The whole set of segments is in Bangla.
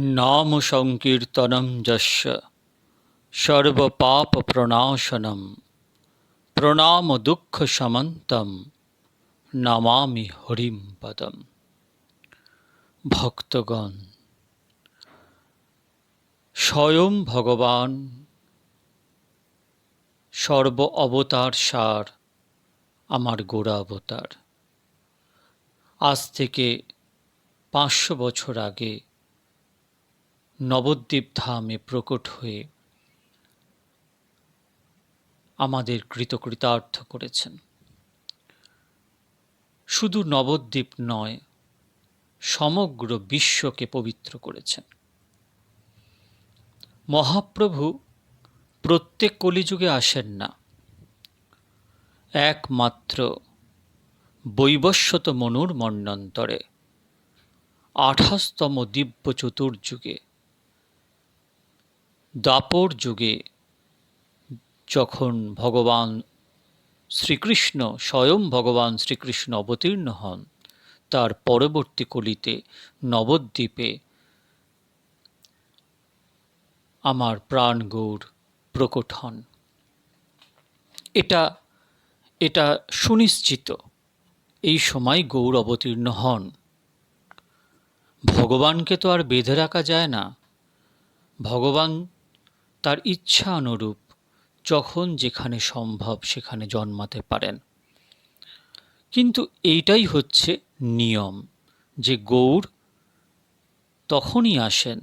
নাম সংকীর্তনম যস্য সর্বপাপপ্রণাশনম প্রণাম দুঃখ সমন্তম নামামি হরিম পদম ভক্তগণ স্বয়ং ভগবান সর্ব অবতার সার আমার গোড়া অবতার। আজ থেকে পাঁচশো বছর আগে নবদ্বীপ ধামে প্রকট হয়ে আমাদের কৃতকৃতার্থ করেছেন। শুধু নবদ্বীপ নয়, সমগ্র বিশ্বকে পবিত্র করেছেন। মহাপ্রভু প্রত্যেক কলিযুগে আসেন না। একমাত্র বৈবস্বত মনুর মন্বন্তরে আঠাশতম দিব্য চতুর্যুগে দাপর যুগে যখন ভগবান শ্রীকৃষ্ণ, স্বয়ং ভগবান শ্রীকৃষ্ণ অবতীর্ণ হন, তার পরবর্তী কলিতে নবদ্বীপে আমার প্রাণ গৌর প্রকট হন। এটা এটা সুনিশ্চিত, এই সময় গৌর অবতীর্ণ হন। ভগবানকে তো আর বেঁধে রাখা যায় না। ভগবান তার ইচ্ছা অনুরূপ যখন যেখানে সম্ভব সেখানে জন্মাতে পারেন। কিন্তু এইটাই হচ্ছে নিয়ম যে গৌর তখনই আসেন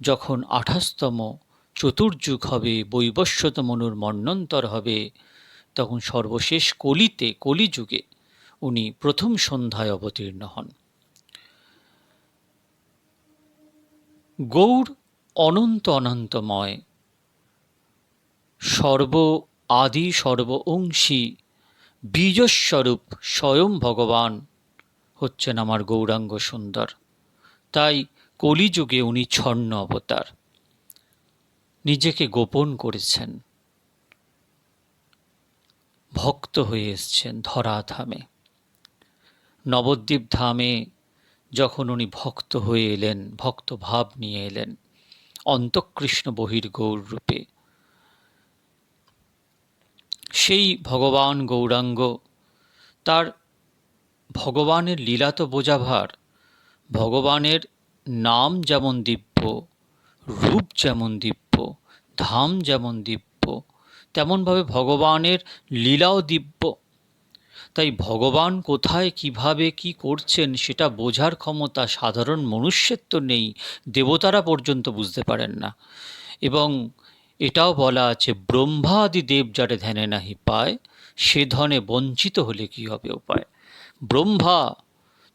যখন আঠাশতম চতুর্যুগ হবে বৈবস্বত মনুর মন্নন্তর হবে, তখন সর্বশেষ কলিতে, কলিযুগে উনি প্রথম সন্ধ্যায় অবতীর্ণ হন। গৌর অনন্ত অনন্তময় সর্ব আদি সর্ব অংশী, বীজস্বরূপ স্বয়ং ভগবান হচ্ছেন আমার গৌরাঙ্গ সুন্দর। তাই কলিযুগে উনি ছন্ন অবতার। নিজেকে গোপন করেছেন। ভক্ত হয়ে এসছেন ধরাধামে। নবদ্বীপ ধামে যখন উনি ভক্ত হয়ে এলেন ভক্ত ভাব নিয়ে এলেন, অন্তকৃষ্ণ বহির্গৌর রূপে সেই ভগবান গৌরাঙ্গ। তার ভগবানের লীলা তো বোঝাভার ভগবানের নাম যেমন দিব্য, রূপ যেমন দিব্য, ধাম যেমন দিব্য, তেমনভাবে ভগবানের লীলাও দিব্য। তাই ভগবান কোথায়, কীভাবে, কি করছেন সেটা বোঝার ক্ষমতা সাধারণ মনুষ্যের তো নেই, দেবতারা পর্যন্ত বুঝতে পারেন না। এবং এটাও বলা আছে, ব্রহ্মাদি দেব যারে ধ্যানে নাহি পায়, সে ধনে বঞ্চিত হলে কি হবে উপায়? ব্রহ্মা,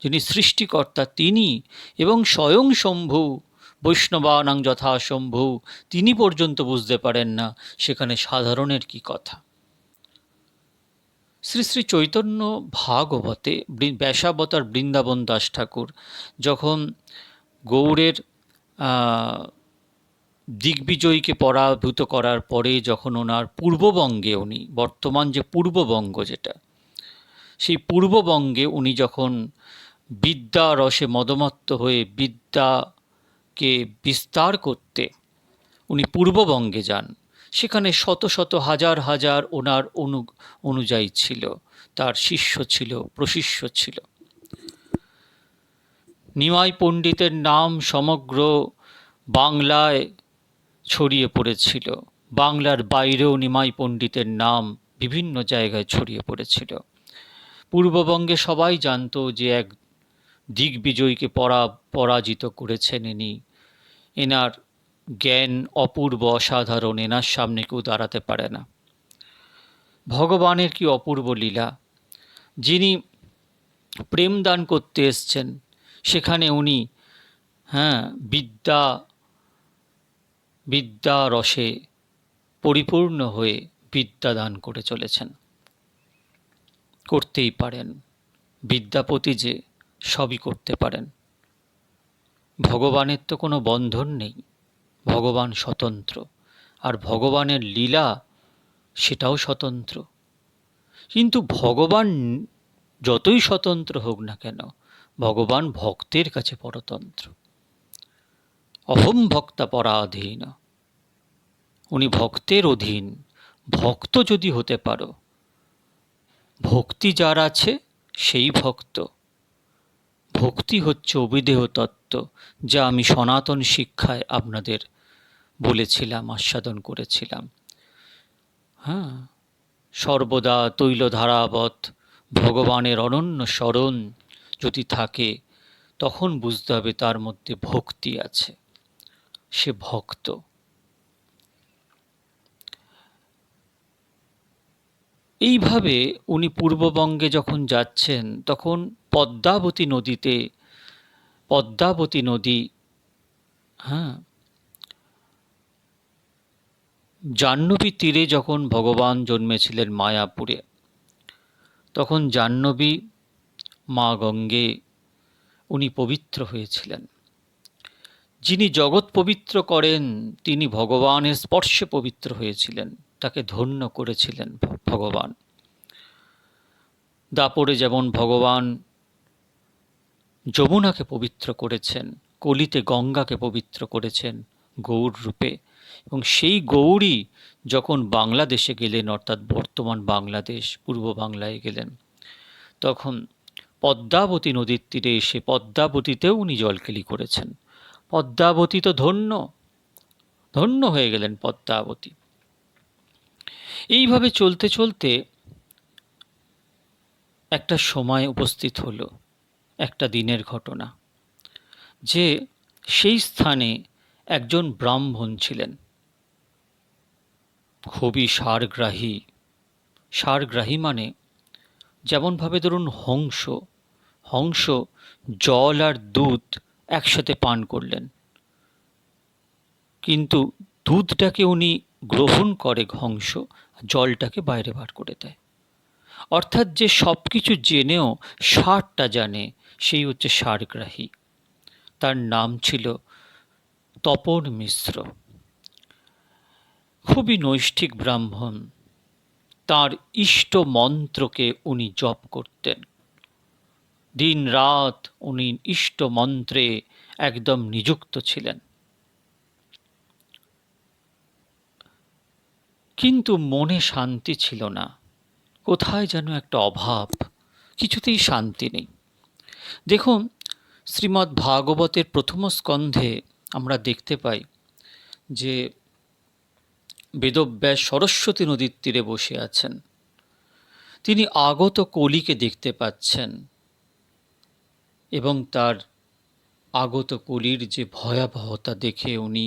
যিনি সৃষ্টিকর্তা, তিনি এবং স্বয়ং শম্ভু, বৈষ্ণবানাং যথা শম্ভু, তিনি পর্যন্ত বুঝতে পারেন না, সেখানে সাধারণের কি কথা? শ্রী শ্রী চৈতন্য ভাগবতে ব্যাসাবতার বৃন্দাবন দাস ঠাকুর যখন গৌড়ের দিগ্বিজয়ীকে পরাভূত করার পরে যখন ওনার পূর্ববঙ্গে উনি, বর্তমান যে পূর্ববঙ্গ যেটা, সেই পূর্ববঙ্গে উনি যখন বিদ্যা রসে মদমত্ত হয়ে বিদ্যাকে বিস্তার করতে উনি পূর্ববঙ্গে যান, সেখানে শত শত হাজার হাজার ওনার অনু, অনুযায়ী ছিল, তার শিষ্য ছিল, প্রশিষ্য ছিল। নিমাই পণ্ডিতের নাম সমগ্র বাংলায় ছড়িয়ে পড়েছিল। বাংলার বাইরেও নিমাই পণ্ডিতের নাম বিভিন্ন জায়গায় ছড়িয়ে পড়েছিল। পূর্ববঙ্গে সবাই জানত যে এক দিগ্বিজয়ীকে পরা, পরাজিত করেছেন ইনি। এনার জ্ঞান অপূর্ব, অসাধারণ, এনার সামনে কেউ দাঁড়াতে পারে না। ভগবানের কি অপূর্ব লীলা? যিনি প্রেম দান করতে এসছেন, সেখানে উনি হ্যাঁ বিদ্যা বিদ্যা রসে পরিপূর্ণ হয়ে বিদ্যা দান করে চলেছেন। করতেই পারেন, বিদ্যাপতি যে সবই করতে পারেন। ভগবানের তো কোনো বন্ধন নেই, ভগবান স্বতন্ত্র, আর ভগবানের লীলা সেটাও স্বতন্ত্র। কিন্তু ভগবান যতই স্বতন্ত্র হোক না কেন, ভগবান ভক্তের কাছে পরতন্ত্র। অহম ভক্তা পরাধীন উনি ভক্তের অধীন। ভক্ত যদি হতে পারো, ভক্তি যার আছে, সেই ভক্ত। ভক্তি হচ্ছে অবিদেহ তত্ত্ব, যা আমি সনাতন শিক্ষায় আপনাদের বলেছিলাম, আস্বাদন করেছিলাম। হ্যাঁ সর্বদা তৈলধারাবৎ ভগবানের অনন্য স্মরণ যদি থাকে, তখন বুঝতে হবে তার মধ্যে ভক্তি আছে। সে ভক্ত। এইভাবে উনি পূর্ববঙ্গে যখন যাচ্ছেন, তখন পদ্মাবতী নদীতে, পদ্মাবতী নদী হ্যাঁ জাহ্নবী তীরে যখন ভগবান জন্মেছিলেন মায়াপুরে, তখন জাহ্নবী মা গঙ্গে উনি পবিত্র হয়েছিলেন। যিনি জগৎ পবিত্র করেন, তিনি ভগবানের স্পর্শে পবিত্র হয়েছিলেন। তাকে ধন্য করেছিলেন ভগবান। দাপরে যেমন ভগবান যমুনাকে পবিত্র করেছেন, কলিতে গঙ্গাকে পবিত্র করেছেন গৌর রূপে, এবং সেই গৌরী যখন বাংলাদেশে গেলেন, অর্থাৎ বর্তমান বাংলাদেশ, পূর্ব বাংলায় গেলেন, তখন পদ্মাবতী নদীর তীরে এসে পদ্মাবতীতেও উনি জলকেলি করেছেন। পদ্মাবতী তো ধন্য ধন্য হয়ে গেলেন পদ্মাবতী। এইভাবে চলতে চলতে একটা সময় উপস্থিত হলো, একটা দিনের ঘটনা, যে সেই স্থানে একজন ব্রাহ্মণ ছিলেন। খুবই সারগ্রাহী সারগ্রাহী মানে যেমনভাবে ধরুন হংস হংস জল আর দুধ একসাথে পান করলেন। কিন্তু দুধটাকে উনি গ্রহণ করে হংস জলটাকে বাইরে বার করে দেয়। অর্থাৎ যে সব কিছু জেনেও সারটা জানে, সেই হচ্ছে সারগ্রাহী। তার নাম ছিল তপন মিশ্র। খুবই নৈষ্ঠিক ব্রাহ্মণ। তার ইষ্ট মন্ত্রকে উনি জপ করতেন। দিন রাত উনি ইষ্ট মন্ত্রে একদম নিযুক্ত ছিলেন। কিন্তু মনে শান্তি ছিল না। কোথায় যেন একটা অভাব, কিছুতেই শান্তি নেই। দেখুন, শ্রীমদ্ ভাগবতের প্রথম স্কন্ধে আমরা দেখতে পাই যে বেদব্যাস সরস্বতী নদীর তীরে বসে আছেন। তিনি আগত কলিকে দেখতে পাচ্ছেন। এবং তার আগত কলির যে ভয়াবহতা দেখে উনি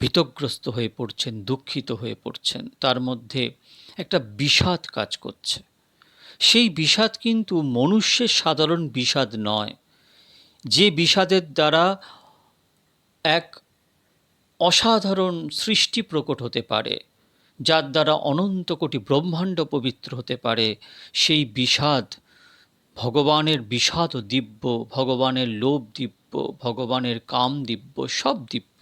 ভীতগ্রস্ত হয়ে পড়ছেন, দুঃখিত হয়ে পড়ছেন, তার মধ্যে একটা বিষাদ কাজ করছে। সেই বিষাদ কিন্তু মনুষ্যের সাধারণ বিষাদ নয়, যে বিষাদের দ্বারা এক অসাধারণ সৃষ্টি প্রকট হতে পারে, যার দ্বারা অনন্ত কোটি ব্রহ্মাণ্ড পবিত্র হতে পারে, সেই বিষাদ ভগবানের বিষাদ দিব্য, ভগবানের লোভ দিব্য, ভগবানের কাম দিব্য, সব দিব্য।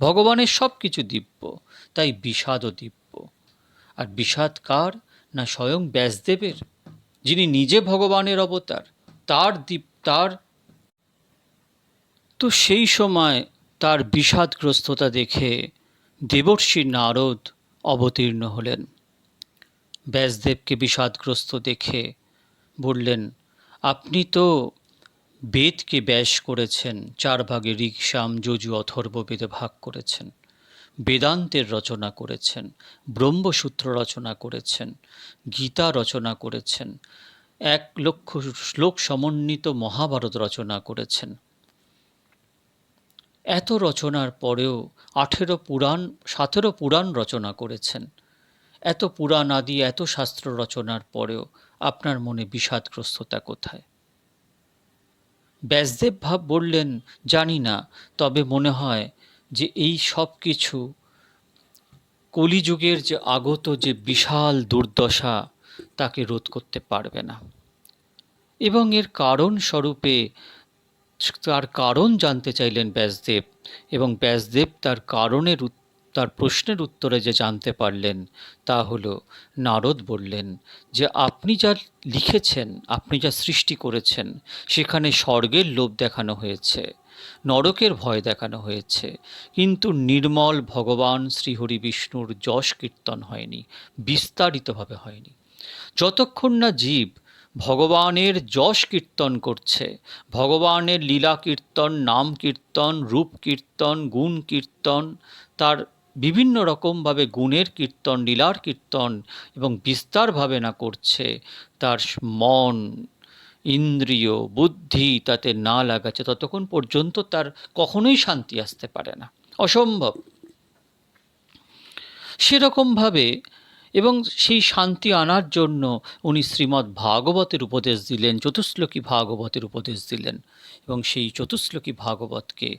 ভগবানের সব কিছু দিব্য, তাই বিষাদ দিব্য। আর বিষাদ কার? না স্বয়ং ব্যাসদেবের? যিনি নিজে ভগবানের অবতার, তার দীপ তার তো সেই সময় তার বিষাদগ্রস্ততা দেখে দেবর্ষী নারদ অবতীর্ণ হলেন। ব্যাসদেবকে বিষাদগ্রস্ত দেখে বললেন আপনি তো বেদকে ব্যাস করেছেন, চার ভাগে ঋকসাম যজু, অথর্ব বেদে ভাগ করেছেন। বেদান্তের রচনা করেছেন, ব্রহ্মসূত্র রচনা করেছেন, গীতা রচনা করেছেন, এক লক্ষ শ্লোক সমন্বিত মহাভারত রচনা করেছেন। এত রচনার পরেও আঠেরো পুরাণ, সতেরো পুরাণ রচনা করেছেন। এত পুরাণ আদি, এত শাস্ত্র রচনার পরেও আপনার মনে বিষাদগ্রস্ততা কোথায়? ব্যাসদেব ভাব বললেন, জানি না, তবে মনে হয় যে এই সব কিছু কলিযুগের যে আগত যে বিশাল দুর্দশা, তাকে রোধ করতে পারবে না। এবং এর কারণ স্বরূপে তার কারণ জানতে চাইলেন ব্যাসদেব এবং ব্যাসদেব তার কারণের তার প্রশ্নের উত্তরে যে জানতে পারলেন, তা হলো, নারদ বললেন যে, আপনি যা লিখেছেন, আপনি যা সৃষ্টি করেছেন, সেখানে স্বর্গের লোভ দেখানো হয়েছে, নরকের ভয় দেখানো হয়েছে। কিন্তু নির্মল ভগবান শ্রীহরি বিষ্ণুর যশ কীর্তন হয়নি, বিস্তারিতভাবে হয়নি। যতক্ষণ না জীব ভগবানের যশ কীর্তন করছে, ভগবানের লীলা কীর্তন, নাম কীর্তন, রূপ কীর্তন, গুণ কীর্তন, তার বিভিন্ন রকমভাবে গুণের কীর্তন, লীলার কীর্তন এবং বিস্তারভাবে না করছে। তার মন, ইন্দ্রিয়, বুদ্ধি তাতে না লাগাচ্ছে, ততক্ষণ পর্যন্ত তার কখনোই শান্তি আসতে পারে না। অসম্ভব। সেরকমভাবে এবং সেই শান্তি আনার জন্য উনি শ্রীমদ্ ভাগবতের উপদেশ দিলেন চতুশ্লোকী ভাগবতের উপদেশ দিলেন এবং সেই চতুশ্লোকী ভাগবতকে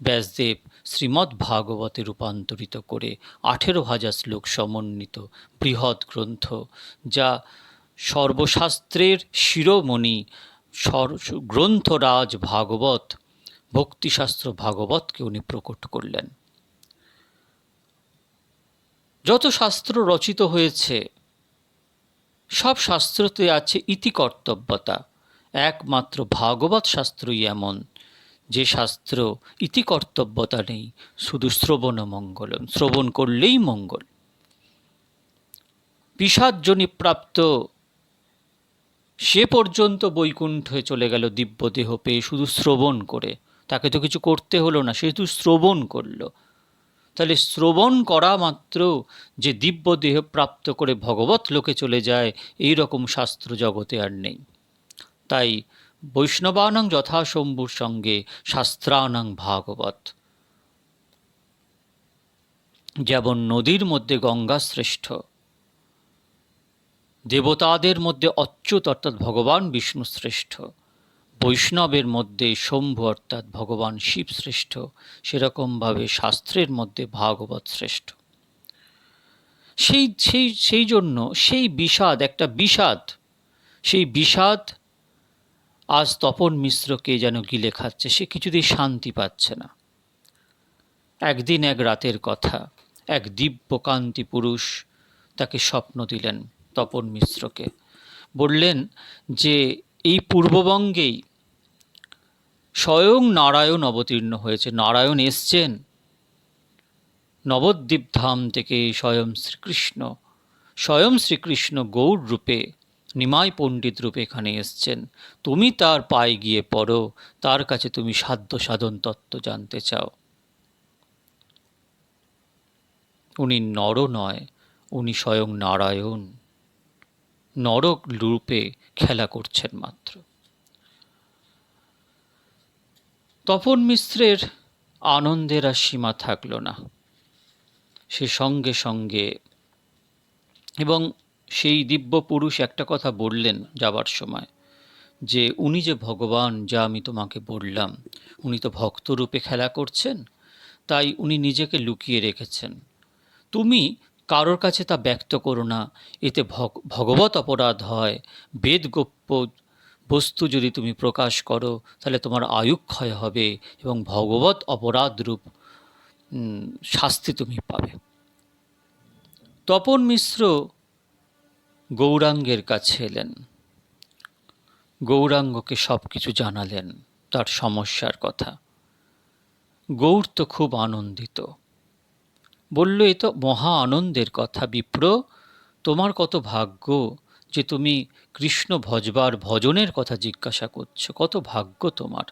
ব্যাসদেব শ্রীমদ্ ভাগবতে রূপান্তরিত করে আঠেরো হাজার শ্লোক সমন্বিত বৃহৎ গ্রন্থ, যা সর্বশাস্ত্রের শিরোমণি গ্রন্থরাজ ভাগবত, ভক্তিশাস্ত্র ভাগবতকে উনি প্রকট করলেন। যত শাস্ত্র রচিত হয়েছে, সব শাস্ত্রতে আছে ইতিকর্তব্যতা। একমাত্র ভাগবত শাস্ত্রই এমন। যে শাস্ত্র ইতিকর্তব্যতা নেই, শুধু শ্রবণ মঙ্গলম শ্রবণ করলেই মঙ্গল। বিষাদজনী প্রাপ্ত, সে পর্যন্ত বৈকুণ্ঠে চলে গেল দিব্য দেহ পেয়ে, শুধু শ্রবণ করে। তাকে তো কিছু করতে হলো না সে শুধু শ্রবণ করল। তাহলে শ্রবণ করা মাত্র যে দিব্য দেহ প্রাপ্ত করে ভগবত লোকে চলে যায় এই রকম শাস্ত্র জগতে আর নেই। তাই বৈষ্ণবানাং যথাশম্ভুর সঙ্গে শাস্ত্রানং ভাগবত। যেমন নদীর মধ্যে গঙ্গা শ্রেষ্ঠ, দেবতাদের মধ্যে অচ্যুত অর্থাৎ ভগবান বিষ্ণু শ্রেষ্ঠ, বৈষ্ণবের মধ্যে শম্ভু অর্থাৎ ভগবান শিব শ্রেষ্ঠ, সেরকমভাবে শাস্ত্রের মধ্যে ভাগবত শ্রেষ্ঠ। সেই সেই সেই জন্য সেই বিষাদ, একটা বিষাদ, সেই বিষাদ আজ তপন মিশ্রকে যেন গিলে খাচ্ছে, সে কিছুতেই শান্তি পাচ্ছে না। একদিন এক রাতের কথা, এক দিব্যকান্তি পুরুষ তাকে স্বপ্ন দিলেন তপন মিশ্রকে। বললেন যে, এই পূর্ববঙ্গেই স্বয়ং নারায়ণ অবতীর্ণ হয়েছে। নারায়ণ এসছেন। নবদ্বীপ ধাম থেকে স্বয়ং শ্রীকৃষ্ণ স্বয়ং শ্রীকৃষ্ণ গৌর রূপে নিমাই পণ্ডিত রূপে এখানে এসছেন। তুমি তার পায়ে গিয়ে পড়ো, তার কাছে তুমি সাধ্য সাধন তত্ত্ব জানতে চাও। উনি নর নয়, উনি স্বয়ং নারায়ণ। নরক রূপে খেলা করছেন মাত্র। তপন মিশ্রের আনন্দের আর সীমা থাকল না। সে সঙ্গে সঙ্গে এবং সেই দিব্য পুরুষ একটা কথা বললেন যাবার সময়, যে উনি যে ভগবান যা আমি তোমাকে বললাম, উনি তো ভক্তরূপে খেলা করছেন, তাই উনি নিজেকে লুকিয়ে রেখেছেন। তুমি কারোর কাছে তা ব্যক্ত করো না, এতে ভগ- ভগবত অপরাধ হয়, বেদ গোপ্য বস্তু যদি তুমি প্রকাশ করো, তাহলে তোমার আয়ুক্ষয় হবে এবং ভগবত অপরাধ রূপ শাস্তি তুমি পাবে। তপন মিশ্র গৌরাঙ্গের কাছে এলেন। গৌরাঙ্গকে সব কিছু জানালেন তার সমস্যার কথা। গৌর তো খুব আনন্দিত। বলল, এ তো মহা আনন্দের কথা বিপ্র, তোমার কত ভাগ্য যে তুমি কৃষ্ণ ভজবার ভজনের কথা জিজ্ঞাসা করছ, কত ভাগ্য তোমার।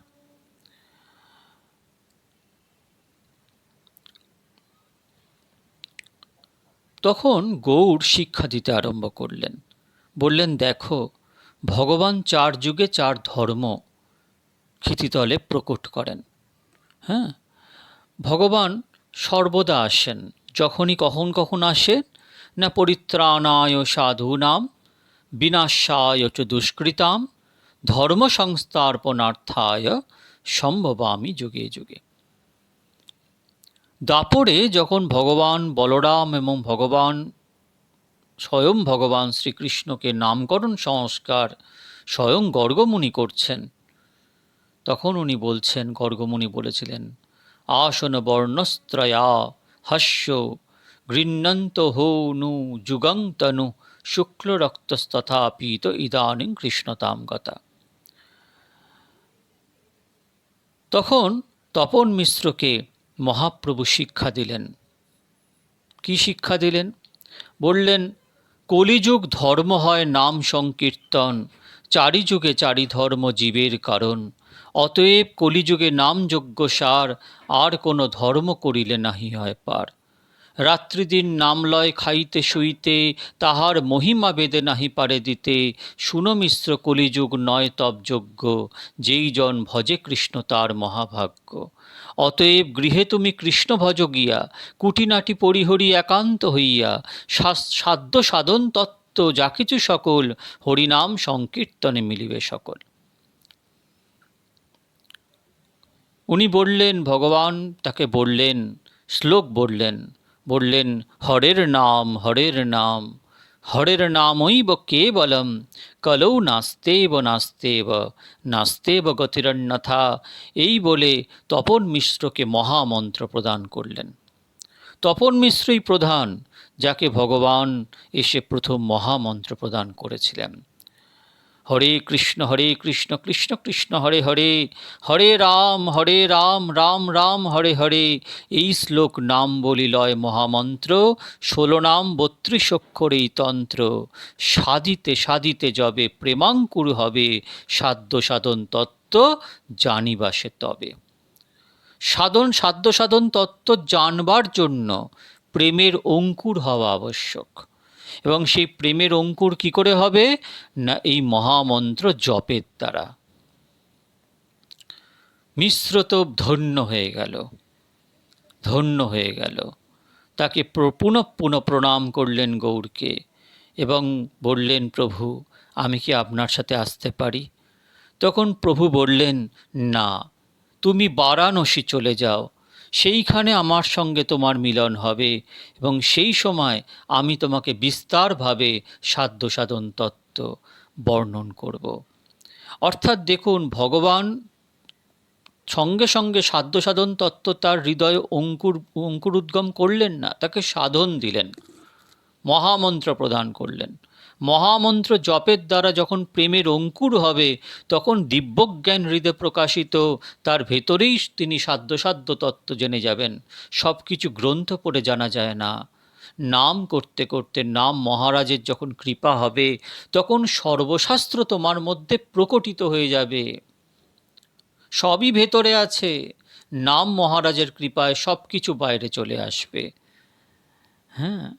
তখন গৌড় শিক্ষা দিতে আরম্ভ করলেন। বললেন, দেখো, ভগবান চার যুগে চার ধর্ম ক্ষিতিতলে প্রকট করেন। হ্যাঁ ভগবান সর্বদা আসেন, যখনই কখন কখন আসেন, না পরিত্রাণায় সাধূনাম, বিনাশায় চ দুষ্কৃতাম ধর্ম সংস্থাপনার্থায় সম্ভবামি যুগে যুগে। দাপরে যখন ভগবান বলরাম এবং ভগবান স্বয়ং ভগবান শ্রীকৃষ্ণকে নামকরণ সংস্কার স্বয়ং গর্গমুনি করছেন, তখন উনি বলছেন, গর্গমুনি বলেছিলেন, আসন বর্ণস্ত্রয়া হাস্য গৃহ্ণন্ত হো নু যুগন্তনু শুক্লরক্তস্তথা পীত ইদানিং কৃষ্ণতাম গতা। তখন তপন মিশ্রকে মহাপ্রভু শিক্ষা দিলেন। কি শিক্ষা দিলেন? বললেন, কলিযুগ ধর্ম হয় নাম সংকীর্তন চারি যুগে চারি ধর্ম জীবের কারণ। অতএব কলিযুগে নামযোগ্য সার, আর কোনো ধর্ম করিলে নাহি হয় পার। রাত্রিদিন নামলয় খাইতে শুইতে, তাহার মহিমা বেদে নাহি পারে দিতে। সুনমিশ্র কলিযুগ নয় তবযোগ্য যেই জন ভজে কৃষ্ণ তার মহাভাগ্য। অতএব গৃহে তুমি কৃষ্ণ ভজ গিয়া, কুটিনাটি পরিহরি একান্ত হইয়া সাধ্য সাধন তত্ত্ব যা কিছু সকল, হরিনাম সংকীর্তনে মিলিবে সকল। উনি বললেন, ভগবান তাকে বললেন, শ্লোক বললেন বললেন, হরের নাম হরের নাম। হরের নামৈব কেবলম কলৌ নাস্তেব নাস্তেব নাস্তেব গতিরন্যথা এই বলে তপন মিশ্রকে মহামন্ত্র প্রদান করলেন। তপন মিশ্রই প্রধান, যাকে ভগবান এসে প্রথম মহামন্ত্র প্রদান করেছিলেন। হরে কৃষ্ণ হরে কৃষ্ণ কৃষ্ণ কৃষ্ণ, হরে হরে হরে রাম হরে রাম রাম রাম, হরে হরে। এই শ্লোক নাম বলি লয় মহামন্ত্র, ষোলো নাম বত্রিশ অক্ষর এই তন্ত্র। সাধিতে সাধিতে যবে প্রেমাঙ্কুর হবে, সাধ্য সাধন তত্ত্ব জানিবাসে তবে। সাধন, সাধ্য সাধন তত্ত্ব জানবার জন্য প্রেমের অঙ্কুর হওয়া আবশ্যক। এবং সেই প্রেমের অঙ্কুর কি করে হবে? না, এই মহামন্ত্র জপের দ্বারা। মিশ্র তো ধন্য হয়ে গেল। ধন্য হয়ে গেল। তাকে পুনঃ পুনঃ প্রণাম করলেন গৌরকে এবং বললেন, প্রভু, আমি কি আপনার সাথে আসতে পারি? তখন প্রভু বললেন, না, তুমি বারাণসী চলে যাও। সেইখানে আমার সঙ্গে তোমার মিলন হবে এবং সেই সময় আমি তোমাকে বিস্তারভাবে সাধ্য সাধন তত্ত্ব বর্ণন করব। অর্থাৎ দেখুন, ভগবান সঙ্গে সঙ্গে সাধ্য সাধন তত্ত্ব তার হৃদয়ে অঙ্কুর অঙ্কুর উদ্গম করলেন না, তাকে সাধন দিলেন, মহামন্ত্র প্রদান করলেন। মহামন্ত্র জপের দ্বারা যখন প্রেমের অঙ্কুর হবে, তখন দিব্যজ্ঞান হৃদে প্রকাশিত, তার ভেতরেই তিনি সাধ্য সাধ্য তত্ত্ব জেনে যাবেন। সব কিছু গ্রন্থ পড়ে জানা যায় না। নাম করতে করতে নাম মহারাজের যখন কৃপা হবে, তখন সর্বশাস্ত্র তোমার মধ্যে প্রকটিত হয়ে যাবে। সবই ভেতরে আছে। নাম মহারাজের কৃপায় সব কিছু বাইরে চলে আসবে। হ্যাঁ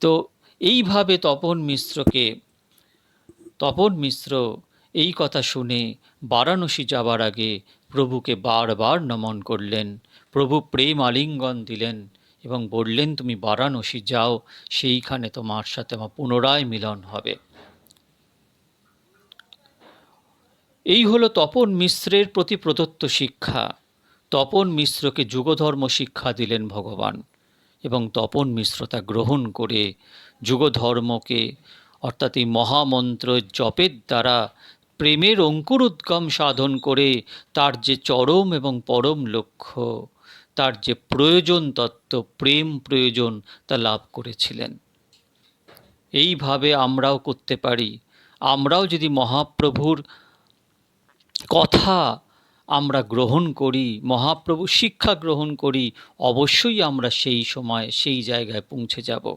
তো এইভাবে তপন মিশ্রকে, তপন মিশ্র এই কথা শুনে বারাণসী যাবার আগে প্রভুকে বারবার নমন করলেন। প্রভু প্রেম আলিঙ্গন দিলেন এবং বললেন, তুমি বারাণসী যাও, সেইখানে তোমার সাথে আমার পুনরায় মিলন হবে। এই হলো তপন মিশ্রের প্রতি প্রদত্ত শিক্ষা। তপন মিশ্রকে যুগধর্ম শিক্ষা দিলেন ভগবান। এবং তপন মিশ্র তা গ্রহণ করে যুগধর্মকে, অর্থাৎ এই মহামন্ত্র জপের দ্বারা প্রেমের অঙ্কুরোদ্গম সাধন করে তার যে চরম এবং পরম লক্ষ্য, তার যে প্রয়োজন তত্ত্ব, প্রেম প্রয়োজন তা লাভ করেছিলেন। এইভাবে আমরাও করতে পারি। আমরাও যদি মহাপ্রভুর কথা আমরা গ্রহণ করি, মহাপ্রভু শিক্ষা গ্রহণ করি, অবশ্যই আমরা সেই সময় সেই জায়গায় পৌঁছে যাব।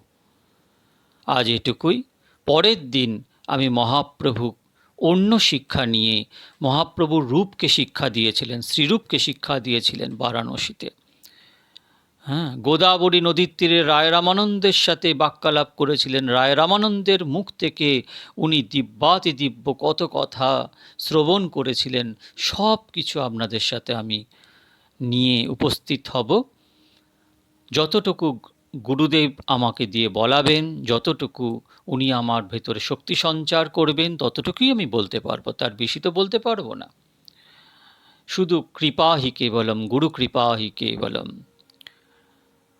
আজ এটুকুই। পরের দিন আমি মহাপ্রভু অন্য শিক্ষা নিয়ে মহাপ্রভুর রূপকে শিক্ষা দিয়েছিলেন, শ্রীরূপকে শিক্ষা দিয়েছিলেন বারাণসীতে। হ্যাঁ গোদাবরী নদীর তীরে রায় রামানন্দের সাথে বাক্যালাপ করেছিলেন। রায় রামানন্দের মুখ থেকে উনি দিব্যাতি দিব্য কত কথা শ্রবণ করেছিলেন। সব কিছু আপনাদের সাথে আমি নিয়ে উপস্থিত হব। যতটুকু গুরুদেব আমাকে দিয়ে বলাবেন, যতটুকু উনি আমার ভেতরে শক্তি সঞ্চার করবেন, ততটুকুই আমি বলতে পারব। তার বেশি তো বলতে পারব না। শুধু কৃপা হি কেবলম, গুরু কৃপা হি কেবলম।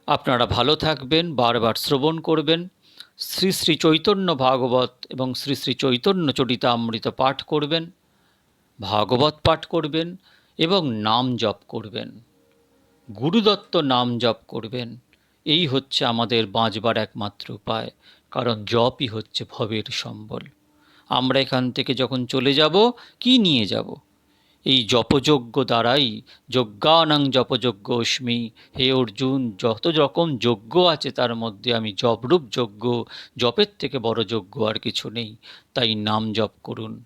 আপনারা ভালো থাকবেন, বারবার শ্রবণ করবেন। শ্রী শ্রী চৈতন্য ভাগবত এবং শ্রী শ্রী চৈতন্য চরিতামৃত পাঠ করবেন, ভাগবত পাঠ করবেন এবং নাম জপ করবেন। গুরুদত্ত নাম জপ করবেন। এই হচ্ছে আমাদের বাঁচবার একমাত্র উপায়, কারণ জপই হচ্ছে ভবের সম্বল। আমরা এখান থেকে যখন চলে যাব, কি নিয়ে যাব? এই জপযজ্ঞ দ্বারাই যজ্ঞানাং জপযজ্ঞ অস্মি হে অর্জুন, যত রকম যজ্ঞ আছে তার মধ্যে আমি জপরূপ যজ্ঞ, জপের থেকে বড় যজ্ঞ আর কিছু নেই। তাই নাম জপ করুন।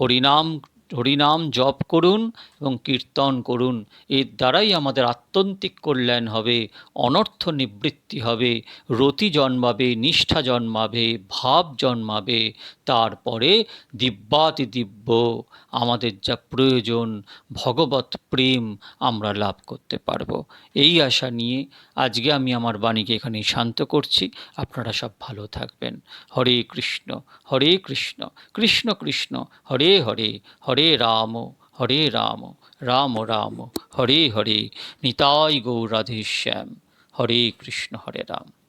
হরিনাম হরিনাম জপ করুন এবং কীর্তন করুন। এর দ্বারাই আমাদের আত্যন্তিক কল্যাণ হবে, অনর্থ নিবৃত্তি হবে, রতি জন্মাবে, নিষ্ঠা জন্মাবে, ভাব জন্মাবে। তারপরে দিব্যাতি দিব্য, আমাদের যা প্রয়োজন, ভগবত প্রেম আমরা লাভ করতে পারব। এই আশা নিয়ে আজকে আমি আমার বাণীকে এখানে শান্ত করছি। আপনারা সব ভালো থাকবেন। হরে কৃষ্ণ হরে কৃষ্ণ কৃষ্ণ কৃষ্ণ, হরে হরে হরে হরে রাম হরে রাম রাম রাম হরে হরে নিতাই গৌরাধেশ্যাম হরে কৃষ্ণ হরে রাম।